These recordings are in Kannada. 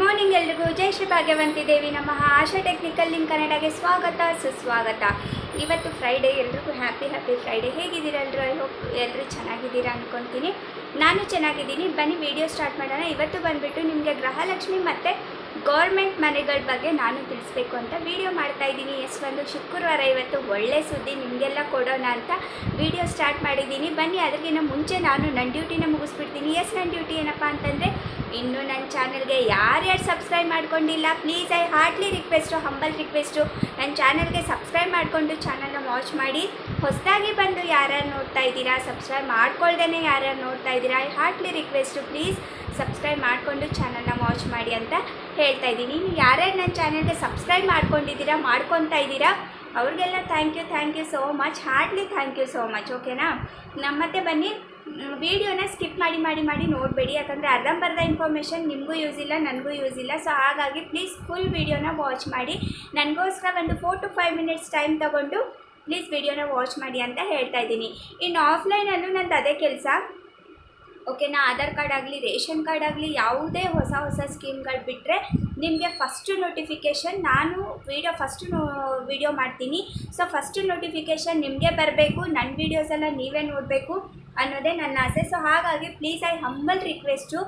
ಮಾರ್ನಿಂಗ್ ಎಲ್ರಿಗೂ. ಜೈ ಶ್ರೀ ಭಾಗ್ಯವಂತಿ ದೇವಿ ನಮ್ಮ ಆಶಾ ಟೆಕ್ನಿಕಲ್ ಲಿಂಕ್ ಕನ್ನಡಗೆ ಸ್ವಾಗತ, ಸುಸ್ವಾಗತ. ಇವತ್ತು ಫ್ರೈಡೇ ಎಲ್ರಿಗೂ ಹ್ಯಾಪಿ ಹ್ಯಾಪಿ ಫ್ರೈಡೇ ಹೇಗಿದ್ದೀರಾ ಎಲ್ಲರೂ ಐ ಹೋಪ್ ಎಲ್ಲರೂ ಚೆನ್ನಾಗಿದ್ದೀರಾ ಅಂದ್ಕೊತೀನಿ ನಾನು ಚೆನ್ನಾಗಿದ್ದೀನಿ. ಬನ್ನಿ ವಿಡಿಯೋ ಸ್ಟಾರ್ಟ್ ಮಾಡೋಣ. ಇವತ್ತು ಬಂದುಬಿಟ್ಟು ನಿಮಗೆ ಗೃಹಲಕ್ಷ್ಮಿ ಮತ್ತು ಗೌರ್ಮೆಂಟ್ ಮನೆಗಳ ಬಗ್ಗೆ ನಾನು ತಿಳಿಸ್ಬೇಕು ಅಂತ ವಿಡಿಯೋ ಮಾಡ್ತಾ ಇದ್ದೀನಿ. ಎಸ್, ಒಂದು ಶುಕ್ರವಾರ ಇವತ್ತು ಒಳ್ಳೆ ಸುದ್ದಿ ನಿಮಗೆಲ್ಲ ಕೊಡೋಣ ಅಂತ ವಿಡಿಯೋ ಸ್ಟಾರ್ಟ್ ಮಾಡಿದ್ದೀನಿ. ಬನ್ನಿ, ಅದಕ್ಕಿಂತ ಮುಂಚೆ ನಾನು ನನ್ನ ಡ್ಯೂಟಿನ ಮುಗಿಸ್ಬಿಡ್ತೀನಿ. ಎಸ್ ನನ್ನ ಡ್ಯೂಟಿ ಏನಪ್ಪ ಅಂತಂದರೆ ಇನ್ನು ನನ್ನ ಚಾನಲ್ಗೆ ಯಾರ್ಯಾರು ಸಬ್ಸ್ಕ್ರೈಬ್ ಮಾಡ್ಕೊಂಡಿಲ್ಲ please I heartly request humble request ನನ್ನ ಚಾನಲ್ಗೆ ಸಬ್ಸ್ಕ್ರೈಬ್ ಮಾಡಿಕೊಂಡು ಚಾನಲ್ನ ವಾಚ್ ಮಾಡಿ. ಹೊಸದಾಗಿ ಬಂದು ಯಾರ್ಯಾರು ನೋಡ್ತಾ ಇದ್ದೀರಾ ಸಬ್ಸ್ಕ್ರೈಬ್ ಮಾಡ್ಕೊಳ್ದೇ ಯಾರ್ಯಾರು ನೋಡ್ತಾ ಇದ್ದೀರಾ I heartly request please subscribe ಮಾಡಿಕೊಂಡು ಚಾನಲ್ನ ವಾಚ್ ಮಾಡಿ ಅಂತ ಹೇಳ್ತಾ ಇದ್ದೀನಿ. ನೀವು ಯಾರ್ಯಾರು ನನ್ನ ಚಾನಲ್ಗೆ ಸಬ್ಸ್ಕ್ರೈಬ್ ಮಾಡ್ಕೊಂಡಿದ್ದೀರಾ ಮಾಡ್ಕೊತಾ ಇದ್ದೀರಾ ಅವ್ರಿಗೆಲ್ಲ thank you thank you so much heartly thank you so much ಓಕೆನಾ ನಮ್ಮ ಮತ್ತೆ ಬನ್ನಿ, ವಿಡಿಯೋನ ಸ್ಕಿಪ್ ಮಾಡಿ ಮಾಡಿ ಮಾಡಿ ನೋಡಬೇಡಿ. ಯಾಕಂದರೆ ಅರ್ಧಂಬರ್ಧ ಇನ್ಫಾರ್ಮೇಷನ್ ನಿಮಗೂ ಯೂಸ್ ಇಲ್ಲ, ನನಗೂ ಯೂಸ್ ಇಲ್ಲ. ಸೊ ಹಾಗಾಗಿ ಪ್ಲೀಸ್ ಫುಲ್ ವಿಡಿಯೋನ ವಾಚ್ ಮಾಡಿ. ನನಗೋಸ್ಕರ ಒಂದು four to five minutes time ತೊಗೊಂಡು ಪ್ಲೀಸ್ ವಿಡಿಯೋನ ವಾಚ್ ಮಾಡಿ ಅಂತ ಹೇಳ್ತಾ ಇದ್ದೀನಿ. ಇನ್ನು ಆಫ್ಲೈನಲ್ಲೂ ನಂದು ಅದೇ ಕೆಲಸ. ಓಕೆನಾ ಆಧಾರ್ ಕಾರ್ಡ್ ಆಗಲಿ, ರೇಷನ್ ಕಾರ್ಡ್ ಆಗಲಿ, ಯಾವುದೇ ಹೊಸ ಹೊಸ ಸ್ಕೀಮ್ಗಳು ಬಿಟ್ಟರೆ ನಿಮಗೆ ಫಸ್ಟು ನೋಟಿಫಿಕೇಷನ್ ನಾನು ವೀಡಿಯೋ ಫಸ್ಟು ವಿಡಿಯೋ ಮಾಡ್ತೀನಿ. ಸೊ ಫಸ್ಟು ನೋಟಿಫಿಕೇಷನ್ ನಿಮಗೆ ಬರಬೇಕು. ನನ್ನ ವೀಡಿಯೋಸ್ ಎಲ್ಲ ನೀವೇ ನೋಡಬೇಕು ಅನ್ನೋದೇ ನನ್ನ ಆಸೆ. ಸೊ ಹಾಗಾಗಿ please I humble request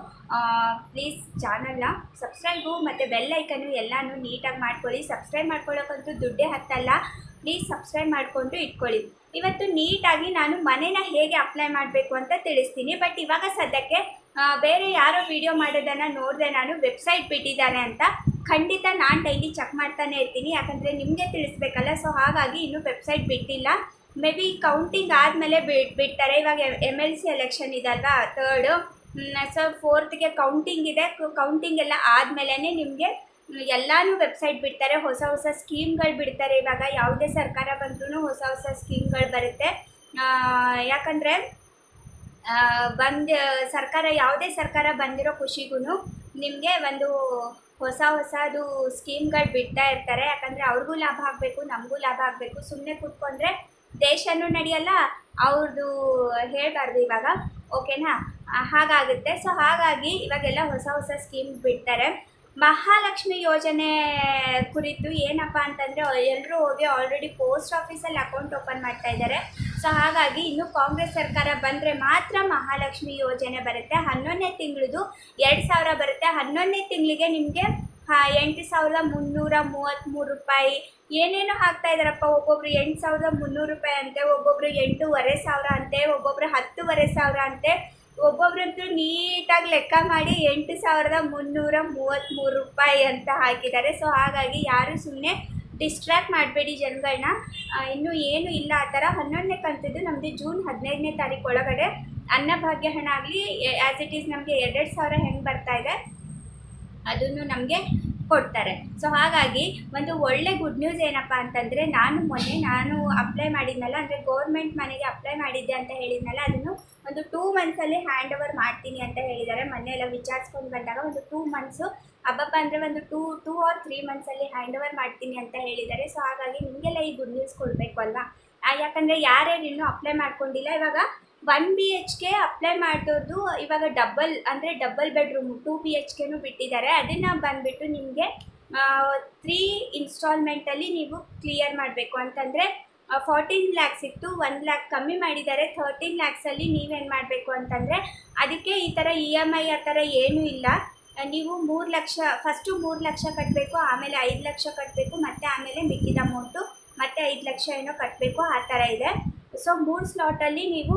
please ಚಾನಲ್ನ ಸಬ್ಸ್ಕ್ರೈಬು ಮತ್ತು ಬೆಲ್ ಐಕನ್ನು ಎಲ್ಲನೂ ನೀಟಾಗಿ ಮಾಡ್ಕೊಳ್ಳಿ. ಸಬ್ಸ್ಕ್ರೈಬ್ ಮಾಡ್ಕೊಳ್ಳೋಕ್ಕಂತೂ ದುಡ್ಡೇ ಹತ್ತಲ್ಲ. ಪ್ಲೀಸ್ ಸಬ್ಸ್ಕ್ರೈಬ್ ಮಾಡಿಕೊಂಡು ಇಟ್ಕೊಳ್ಳಿ. ಇವತ್ತು ನೀಟಾಗಿ ನಾನು ಮನೇನ ಹೇಗೆ ಅಪ್ಲೈ ಮಾಡಬೇಕು ಅಂತ ತಿಳಿಸ್ತೀನಿ. ಬಟ್ ಇವಾಗ ಸದ್ಯಕ್ಕೆ ಬೇರೆ ಯಾರೋ ವಿಡಿಯೋ ಮಾಡೋದನ್ನು ನೋಡಿದೆ ನಾನು ವೆಬ್ಸೈಟ್ ಬಿಟ್ಟಿದ್ದಾರೆ ಅಂತ. ಖಂಡಿತ ನಾನು ಡೈಲಿ ಚೆಕ್ ಮಾಡ್ತಾನೆ ಇರ್ತೀನಿ. ಯಾಕಂದರೆ ನಿಮಗೆ ತಿಳಿಸ್ಬೇಕಲ್ಲ ಸೊ ಹಾಗಾಗಿ ಇನ್ನೂ ವೆಬ್ಸೈಟ್ ಬಿಟ್ಟಿಲ್ಲ. ಮೇ ಬಿ ಕೌಂಟಿಂಗ್ ಆದಮೇಲೆ ಬಿಡ್ ಬಿಡ್ತಾರೆ. ಇವಾಗ ಎಂ ಎಲ್ ಸಿ ಎಲೆಕ್ಷನ್ ಇದಲ್ವಾ ತರ್ಡು ಸೊ ಫೋರ್ತ್ಗೆ ಕೌಂಟಿಂಗ್ ಇದೆ. ಕೌಂಟಿಂಗ್ ಎಲ್ಲ ಆದಮೇಲೆ ನಿಮಗೆ ಎಲ್ಲಾನು ವೆಬ್ಸೈಟ್ ಬಿಡ್ತಾರೆ. ಹೊಸ ಹೊಸ ಸ್ಕೀಮ್ಗಳು ಬಿಡ್ತಾರೆ ಇವಾಗ. ಯಾವುದೇ ಸರ್ಕಾರ ಬಂದ್ರೂ ಹೊಸ ಹೊಸ ಸ್ಕೀಮ್ಗಳು ಬರುತ್ತೆ. ಯಾಕಂದರೆ ಬಂದ, ಸರ್ಕಾರ, ಯಾವುದೇ ಸರ್ಕಾರ ಬಂದಿರೋ ಖುಷಿಗೂ ನಿಮಗೆ ಒಂದು ಹೊಸ ಹೊಸದು ಸ್ಕೀಮ್ಗಳು ಬಿಡ್ತಾ ಇರ್ತಾರೆ. ಯಾಕಂದರೆ ಅವ್ರಿಗೂ ಲಾಭ ಆಗಬೇಕು, ನಮಗೂ ಲಾಭ ಆಗಬೇಕು. ಸುಮ್ಮನೆ ಕೂತ್ಕೊಂಡ್ರೆ ದೇಶನೂ ನಡೆಯಲ್ಲ ಅವ್ರದ್ದು ಹೇಳಬಾರ್ದು ಇವಾಗ. ಓಕೆನಾ? ಹಾಗಾಗುತ್ತೆ. ಸೊ ಹಾಗಾಗಿ ಇವಾಗೆಲ್ಲ ಹೊಸ ಹೊಸ ಸ್ಕೀಮ್ ಬಿಡ್ತಾರೆ. ಮಹಾಲಕ್ಷ್ಮಿ ಯೋಜನೆ ಕುರಿತು ಏನಪ್ಪ ಅಂತಂದರೆ ಎಲ್ಲರೂ ಹೋಗಿ ಆಲ್ರೆಡಿ ಪೋಸ್ಟ್ ಆಫೀಸಲ್ಲಿ ಅಕೌಂಟ್ ಓಪನ್ ಮಾಡ್ತಾ ಇದ್ದಾರೆ. ಸೊ ಹಾಗಾಗಿ ಇನ್ನು ಕಾಂಗ್ರೆಸ್ ಸರ್ಕಾರ ಬಂದರೆ ಮಾತ್ರ ಮಹಾಲಕ್ಷ್ಮಿ ಯೋಜನೆ ಬರುತ್ತೆ. ಹನ್ನೊಂದನೇ ತಿಂಗಳದು ಎರಡು ಸಾವಿರ ಬರುತ್ತೆ. ಹನ್ನೊಂದನೇ ತಿಂಗಳಿಗೆ ನಿಮಗೆ ಎಂಟು ಸಾವಿರದ ಮುನ್ನೂರ ಮೂವತ್ತ್ಮೂರು ರೂಪಾಯಿ. ಏನೇನೋ ಹಾಕ್ತಾ ಇದ್ದಾರಪ್ಪ, ಒಬ್ಬೊಬ್ರು ಎಂಟು ಸಾವಿರದ ಮುನ್ನೂರು ರೂಪಾಯಿ ಅಂತೆ, ಒಬ್ಬೊಬ್ರು ಎಂಟೂವರೆ ಸಾವಿರ ಅಂತೆ, ಒಬ್ಬೊಬ್ರು ಹತ್ತುವರೆ ಸಾವಿರ ಅಂತೆ. ಒಬ್ಬೊಬ್ರಂತೂ ನೀಟಾಗಿ ಲೆಕ್ಕ ಮಾಡಿ ಎಂಟು ಸಾವಿರದ ಮುನ್ನೂರ ಮೂವತ್ತ್ಮೂರು ರೂಪಾಯಿ ಅಂತ ಹಾಕಿದ್ದಾರೆ. ಸೊ ಹಾಗಾಗಿ ಯಾರು ಸುಮ್ಮನೆ ಡಿಸ್ಟ್ರಾಕ್ಟ್ ಮಾಡಬೇಡಿ ಜನಗಳನ್ನ ಇನ್ನೂ ಏನು ಇಲ್ಲ. ಆ ಥರ ಹನ್ನೊಂದನೇ ಕಂತಿದ್ದು ನಮ್ಮದು ಜೂನ್ ಹದಿನೈದನೇ ತಾರೀಕು ಒಳಗಡೆ. ಅನ್ನಭಾಗ್ಯ ಹಣ ಆಗಲಿ ಆ್ಯಸ್ ಇಟ್ ಈಸ್ ನಮಗೆ ಎರಡೆರಡು ಸಾವಿರ ಹೆಂಗೆ ಬರ್ತಾ ಇದೆ, ಅದನ್ನು ನಮಗೆ ಕೊಡ್ತಾರೆ. ಸೊ ಹಾಗಾಗಿ ಒಂದು ಒಳ್ಳೆ ಗುಡ್ ನ್ಯೂಸ್ ಏನಪ್ಪ ಅಂತಂದರೆ ನಾನು ಮೊನ್ನೆ ನಾನು ಅಪ್ಲೈ ಮಾಡಿದ್ನಲ್ಲ, ಅಂದರೆ ಗೌರ್ಮೆಂಟ್ ಮನೆಗೆ ಅಪ್ಲೈ ಮಾಡಿದ್ದೆ ಅಂತ ಹೇಳಿದ್ನಲ್ಲ, ಅದನ್ನು ಒಂದು ಟೂ ಮಂತ್ಸಲ್ಲಿ ಹ್ಯಾಂಡ್ ಓವರ್ ಮಾಡ್ತೀನಿ ಅಂತ ಹೇಳಿದ್ದಾರೆ. ಮೊನ್ನೆ ಎಲ್ಲ ವಿಚಾರಿಸ್ಕೊಂಡು ಬಂದಾಗ ಒಂದು ಟೂ ಮಂತ್ಸು ಅಬ್ಬಪ್ಪ ಅಂದರೆ ಒಂದು ಟೂ ಟೂ ಆರ್ ತ್ರೀ ಮಂತ್ಸಲ್ಲಿ ಹ್ಯಾಂಡ್ ಓವರ್ ಮಾಡ್ತೀನಿ ಅಂತ ಹೇಳಿದ್ದಾರೆ. ಸೊ ಹಾಗಾಗಿ ನಿಮಗೆಲ್ಲ ಈ ಗುಡ್ ನ್ಯೂಸ್ ಕೊಡಬೇಕು ಅಲ್ವಾ? ಯಾಕಂದರೆ ಯಾರ್ಯಾರು ಇನ್ನೂ ಅಪ್ಲೈ ಮಾಡ್ಕೊಂಡಿಲ್ಲ, ಇವಾಗ one B H K apply ಮಾಡಿದವ್ರದ್ದು ಇವಾಗ ಡಬಲ್, ಅಂದರೆ double bedroom, two B H ಕೆನೂ ಬಿಟ್ಟಿದ್ದಾರೆ. ಅದನ್ನು ಬಂದುಬಿಟ್ಟು ನಿಮಗೆ ತ್ರೀ ಇನ್ಸ್ಟಾಲ್ಮೆಂಟಲ್ಲಿ ನೀವು ಕ್ಲಿಯರ್ ಮಾಡಬೇಕು. ಅಂತಂದರೆ ಫೋರ್ಟೀನ್ ಲ್ಯಾಕ್ಸ್ ಇತ್ತು ಒನ್ ಲ್ಯಾಕ್ ಕಮ್ಮಿ ಮಾಡಿದ್ದಾರೆ. ಥರ್ಟೀನ್ ಲ್ಯಾಕ್ಸಲ್ಲಿ ನೀವೇನು ಮಾಡಬೇಕು ಅಂತಂದರೆ, ಅದಕ್ಕೆ ಈ ಥರ ಇ ಎಂ ಐ ಆ ಥರ ಏನೂ ಇಲ್ಲ. ನೀವು ಮೂರು ಲಕ್ಷ ಫಸ್ಟು ಮೂರು ಲಕ್ಷ ಕಟ್ಟಬೇಕು ಆಮೇಲೆ ಐದು ಲಕ್ಷ ಕಟ್ಟಬೇಕು ಮತ್ತು ಆಮೇಲೆ ಮಿಕ್ಕಿದ ಅಮೌಂಟು ಮತ್ತು ಐದು ಲಕ್ಷ ಏನೋ ಕಟ್ಟಬೇಕು ಆ ಥರ ಇದೆ. ಸೊ ಮೂರು ಸ್ಲಾಟಲ್ಲಿ ನೀವು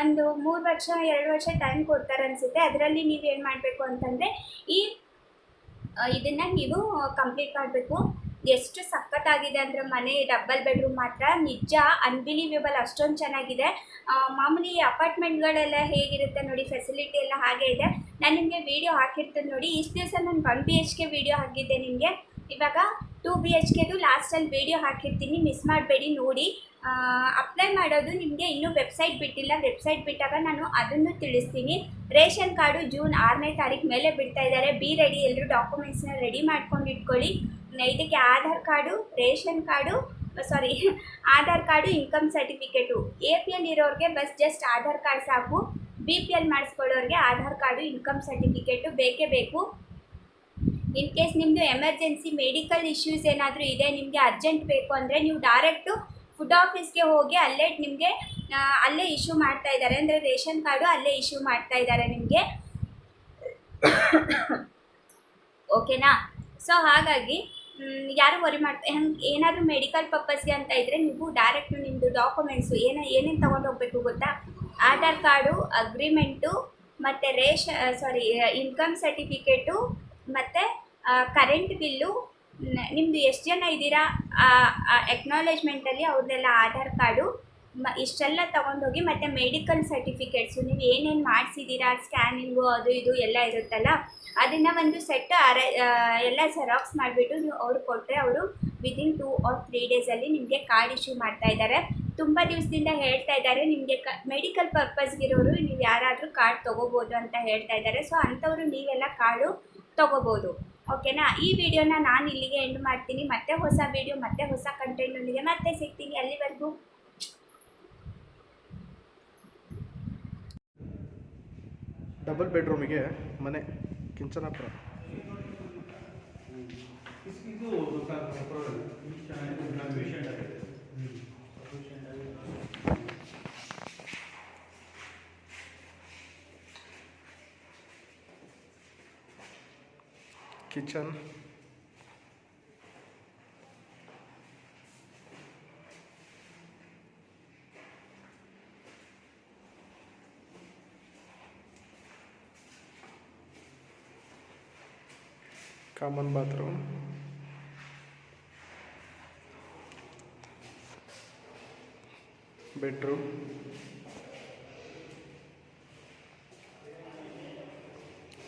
ಒಂದು ಮೂರು ವರ್ಷ, ಎರಡು ವರ್ಷ ಟೈಮ್ ಕೊಡ್ತಾರೆ ಅನಿಸುತ್ತೆ. ಅದರಲ್ಲಿ ನೀವು ಏನು ಮಾಡಬೇಕು ಅಂತಂದರೆ, ಈ ಇದನ್ನು ನೀವು ಕಂಪ್ಲೀಟ್ ಮಾಡಬೇಕು. ಎಷ್ಟು ಸಖತ್ತಾಗಿದೆ ಅಂದರೆ ಮನೆ ಡಬಲ್ ಬೆಡ್ರೂಮ್ ಮಾತ್ರ ನಿಜ ಅನ್ಬಿಲೀವೇಬಲ್ ಅಷ್ಟೊಂದು ಚೆನ್ನಾಗಿದೆ. ಮಾಮೂಲಿ ಅಪಾರ್ಟ್ಮೆಂಟ್ಗಳೆಲ್ಲ ಹೇಗಿರುತ್ತೆ ನೋಡಿ ಫೆಸಿಲಿಟಿ ಎಲ್ಲ ಹಾಗೆ ಇದೆ. ನಾನು ನಿಮಗೆ ವೀಡಿಯೋ ಹಾಕಿರ್ತೀನಿ ನೋಡಿ. ಇಷ್ಟು ದಿವಸ ನಾನು one B H K video ಹಾಕಿದ್ದೆ ನಿಮಗೆ. ಇವಾಗ ಟೂ ಬಿ ಎಚ್ ಕೆದು ಲಾಸ್ಟಲ್ಲಿ ವೀಡಿಯೋ ಹಾಕಿರ್ತೀನಿ. ಮಿಸ್ ಮಾಡಬೇಡಿ ನೋಡಿ. ಅಪ್ಲೈ ಮಾಡೋದು ನಿಮಗೆ ಇನ್ನೂ ವೆಬ್ಸೈಟ್ ಬಿಟ್ಟಿಲ್ಲ. ವೆಬ್ಸೈಟ್ ಬಿಟ್ಟಾಗ ನಾನು ಅದನ್ನು ತಿಳಿಸ್ತೀನಿ. ರೇಷನ್ ಕಾರ್ಡು ಜೂನ್ ಆರನೇ ತಾರೀಕು ಮೇಲೆ ಬಿಡ್ತಾ ಇದ್ದಾರೆ. ಬಿ ರೆಡಿ ಎಲ್ಲರೂ ಡಾಕ್ಯುಮೆಂಟ್ಸ್ನ ರೆಡಿ ಮಾಡ್ಕೊಂಡು ಇಟ್ಕೊಳ್ಳಿ. ಇದಕ್ಕೆ Aadhaar card, ration card sorry Aadhaar card income certificate A P L ಇರೋರಿಗೆ ಬಸ್ ಜಸ್ಟ್ ಆಧಾರ್ ಕಾರ್ಡ್ ಸಾಕು. ಬಿ ಪಿ ಎಲ್ ಮಾಡಿಸ್ಕೊಳ್ಳೋರಿಗೆ ಆಧಾರ್ ಕಾರ್ಡು ಇನ್ಕಮ್ ಸರ್ಟಿಫಿಕೇಟು ಬೇಕೇ ಬೇಕು. ಇನ್ ಕೇಸ್ ನಿಮ್ಮದು ಎಮರ್ಜೆನ್ಸಿ ಮೆಡಿಕಲ್ ಇಶ್ಯೂಸ್ ಏನಾದರೂ ಇದೆ, ನಿಮಗೆ ಅರ್ಜೆಂಟ್ ಬೇಕು ಅಂದರೆ ನೀವು ಡೈರೆಕ್ಟು ಫುಡ್ ಆಫೀಸ್ಗೆ ಹೋಗಿ ಅಲ್ಲೇ ನಿಮಗೆ ಅಲ್ಲೇ ಇಶ್ಯೂ ಮಾಡ್ತಾ ಇದ್ದಾರೆ. ಅಂದರೆ ರೇಷನ್ ಕಾರ್ಡು ಅಲ್ಲೇ ಇಶ್ಯೂ ಮಾಡ್ತಾ ಇದ್ದಾರೆ ನಿಮಗೆ. ಓಕೆನಾ ಸೊ ಹಾಗಾಗಿ ಯಾರು ವರಿ ಮಾಡ್ತಾ, ಹಂಗೆ, ಏನಾದರೂ ಮೆಡಿಕಲ್ ಪರ್ಪಸ್ಗೆ ಅಂತ ಇದ್ದರೆ ನೀವು ಡೈರೆಕ್ಟು ನಿಮ್ಮದು ಡಾಕ್ಯುಮೆಂಟ್ಸು ಏನೋ, ಏನೇನು ತೊಗೊಂಡು ಹೋಗ್ಬೇಕು ಗೊತ್ತಾ? ಆಧಾರ್ ಕಾರ್ಡು ಅಗ್ರಿಮೆಂಟು ಮತ್ತು ರೇಷ ಸಾರಿ ಇನ್ಕಮ್ ಸರ್ಟಿಫಿಕೇಟು ಮತ್ತು ಕರೆಂಟ್ ಬಿಲ್ಲು ನಿಮ್ಮದು ಎಷ್ಟು ಜನ ಇದ್ದೀರಾ? ಎಕ್ನಾಲೇಜ್ಮೆಂಟಲ್ಲಿ ಅವ್ರದ್ದೆಲ್ಲ ಆಧಾರ್ ಕಾರ್ಡು, ಮ, ಇಷ್ಟೆಲ್ಲ ತೊಗೊಂಡೋಗಿ ಮತ್ತು ಮೆಡಿಕಲ್ ಸರ್ಟಿಫಿಕೇಟ್ಸು ನೀವು ಏನೇನು ಮಾಡಿಸಿದ್ದೀರಾ? ಸ್ಕ್ಯಾನಿಂಗು ಅದು ಇದು ಎಲ್ಲ ಇರುತ್ತಲ್ಲ, ಅದನ್ನು ಒಂದು ಸೆಟ್ ಅರ ಎಲ್ಲ ಜೆರಾಕ್ಸ್ ಮಾಡಿಬಿಟ್ಟು ನೀವು ಅವ್ರು ಕೊಟ್ಟರೆ ಅವರು ವಿದಿನ್ ಟೂ ಆರ್ ತ್ರೀ ಡೇಸಲ್ಲಿ ನಿಮಗೆ ಕಾರ್ಡ್ ಇಶ್ಯೂ ಮಾಡ್ತಾ ಇದ್ದಾರೆ. ತುಂಬ ದಿವಸದಿಂದ ಹೇಳ್ತಾ ಇದ್ದಾರೆ, ನಿಮಗೆ ಕ ಮೆಡಿಕಲ್ ಪರ್ಪಸ್ಗಿರೋರು ನೀವು ಯಾರಾದರೂ ಕಾರ್ಡ್ ತೊಗೋಬೋದು ಅಂತ ಹೇಳ್ತಾ ಇದ್ದಾರೆ. ಸೊ ಅಂಥವರು ನೀವೆಲ್ಲ ಕಾರ್ಡು ತೊಗೋಬೋದು. ಓಕೆನಾ? ಈ ವಿಡಿಯೋನ ನಾನು ಇಲ್ಲಿಗೆ ಎಂಡ್ ಮಾಡ್ತೀನಿ. ಮತ್ತೆ ಹೊಸ ವಿಡಿಯೋ ಮತ್ತೆ ಹೊಸ ಕಂಟೆಂಟ್ನೊಂದಿಗೆ ಮತ್ತೆ ಸಿಗ್ತೀನಿ ಅಲ್ಲಿವರೆಗೂ. ಡಬಲ್ ಬೆಡ್ರೂಮಿಗೆ ಮನೆ ಕಿಂಚನಾಪುರ किचन कॉमन बाथरूम बेडरूम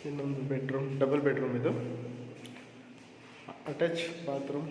ಇನ್ನೊಂದು ಬೆಡ್ರೂಮ್ ಡಬಲ್ ಬೆಡ್ರೂಮ್ ಇದು ಅಟ್ಯಾಚ್ ಬಾತ್ರೂಮ್